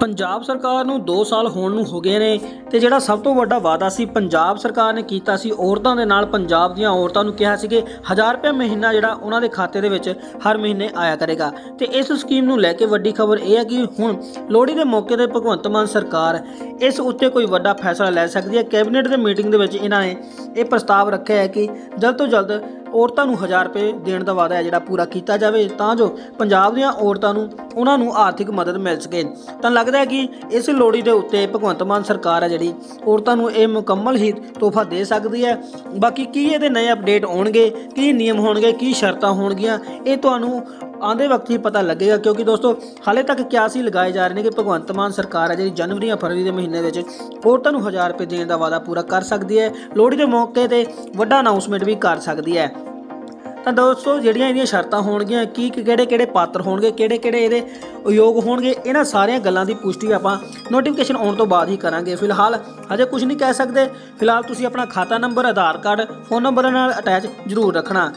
ਪੰਜਾਬ ਸਰਕਾਰ ਨੂੰ 2 ਸਾਲ ਹੋਣ ਨੂੰ ਹੋ ਗਏ ਨੇ ਤੇ ਜਿਹੜਾ ਸਭ ਤੋਂ ਵੱਡਾ ਵਾਅਦਾ ਸੀ, ਪੰਜਾਬ ਸਰਕਾਰ ਨੇ ਕੀਤਾ ਸੀ, ਔਰਤਾਂ ਦੇ ਨਾਲ ਪੰਜਾਬ ਦੀਆਂ ਔਰਤਾਂ ਨੂੰ ਕਿਹਾ ਸੀ ਕਿ 1000 ਰੁਪਏ ਮਹੀਨਾ ਜਿਹੜਾ ਉਹਨਾਂ ਦੇ ਖਾਤੇ ਦੇ ਵਿੱਚ ਹਰ ਮਹੀਨੇ ਆਇਆ ਕਰੇਗਾ। ਤੇ ਇਸ ਸਕੀਮ ਨੂੰ ਲੈ ਕੇ ਵੱਡੀ ਖਬਰ ਇਹ ਹੈ ਕਿ ਹੁਣ ਲੋਹੜੀ ਦੇ ਮੌਕੇ ਤੇ ਭਗਵੰਤ ਮਾਨ ਸਰਕਾਰ ਇਸ ਉੱਤੇ ਕੋਈ ਵੱਡਾ ਫੈਸਲਾ ਲੈ ਸਕਦੀ ਹੈ। ਕੈਬਨਿਟ ਦੇ ਮੀਟਿੰਗ ਦੇ ਵਿੱਚ ਇਹਨਾਂ ਨੇ ਇਹ ਪ੍ਰਸਤਾਵ ਰੱਖਿਆ ਹੈ ਕਿ ਜਲਦ ਤੋਂ ਜਲਦ ਔਰਤਾਂ ਨੂੰ 1000 ਰੁਪਏ ਦੇਣ ਦਾ ਵਾਅਦਾ ਹੈ ਜਿਹੜਾ ਪੂਰਾ ਕੀਤਾ ਜਾਵੇ, ਤਾਂ ਜੋ ਪੰਜਾਬ ਦੀਆਂ ਔਰਤਾਂ ਨੂੰ ਉਹਨਾਂ ਨੂੰ ਆਰਥਿਕ ਮਦਦ ਮਿਲ ਸਕੇ। ਤਾਂ ਲੱਗਦਾ ਹੈ ਕਿ ਇਸ ਲੋੜੀ ਦੇ ਉੱਤੇ ਭਗਵੰਤ ਮਾਨ ਸਰਕਾਰ ਹੈ ਜਿਹੜੀ ਔਰਤਾਂ ਨੂੰ ਇਹ ਮੁਕੰਮਲ ਹੀ ਤੋਹਫਾ ਦੇ ਸਕਦੀ ਹੈ। ਬਾਕੀ ਕੀ ਇਹਦੇ ਨਵੇਂ ਅਪਡੇਟ ਆਉਣਗੇ ਕੀ ਨਿਯਮ ਹੋਣਗੇ, ਕੀ ਸ਼ਰਤਾਂ ਹੋਣਗੀਆਂ, ਇਹ ਤੁਹਾਨੂੰ ਆਂਦੇ ਵਕਤ ਹੀ ਪਤਾ ਲੱਗੇਗਾ, ਕਿਉਂਕਿ ਦੋਸਤੋ, ਹਾਲੇ ਤੱਕ ਕਿਆਸੀ ਲਗਾਏ ਜਾ ਰਹੇ ਨੇ ਕਿ ਭਗਵੰਤ ਮਾਨ ਸਰਕਾਰ ਹੈ ਜਿਹੜੀ ਜਨਵਰੀ ਜਾਂ ਫਰਵਰੀ ਦੇ ਮਹੀਨੇ ਵਿੱਚ ਔਰਤਾਂ ਨੂੰ 1000 ਰੁਪਏ ਦੇਣ ਦਾ ਵਾਅਦਾ ਪੂਰਾ ਕਰ ਸਕਦੀ ਹੈ। ਲੋਹੜੀ ਦੇ ਮੌਕੇ ਤੇ ਵੱਡਾ ਅਨਾਉਂਸਮੈਂਟ ਵੀ ਕਰ ਸਕਦੀ ਹੈ। ਤਾਂ ਦੋਸਤੋ, ਜਿਹੜੀਆਂ ਇਹਦੀਆਂ ਸ਼ਰਤਾਂ ਹੋਣਗੀਆਂ, ਕੀ ਕਿਹੜੇ ਕਿਹੜੇ ਪਾਤਰ ਹੋਣਗੇ, ਕਿਹੜੇ ਕਿਹੜੇ ਇਹਦੇ ਉਯੋਗ ਹੋਣਗੇ, ਇਹਨਾਂ ਸਾਰੀਆਂ ਗੱਲਾਂ ਦੀ ਪੁਸ਼ਟੀ ਆਪਾਂ ਨੋਟੀਫਿਕੇਸ਼ਨ ਆਉਣ ਤੋਂ ਬਾਅਦ ਹੀ ਕਰਾਂਗੇ। ਫਿਲਹਾਲ ਹਜੇ ਕੁਝ ਨਹੀਂ ਕਹਿ ਸਕਦੇ। ਫਿਲਹਾਲ ਤੁਸੀਂ ਆਪਣਾ ਖਾਤਾ number, Aadhaar card, phone number ਨਾਲ ਅਟੈਚ ਜ਼ਰੂਰ ਰੱਖਣਾ।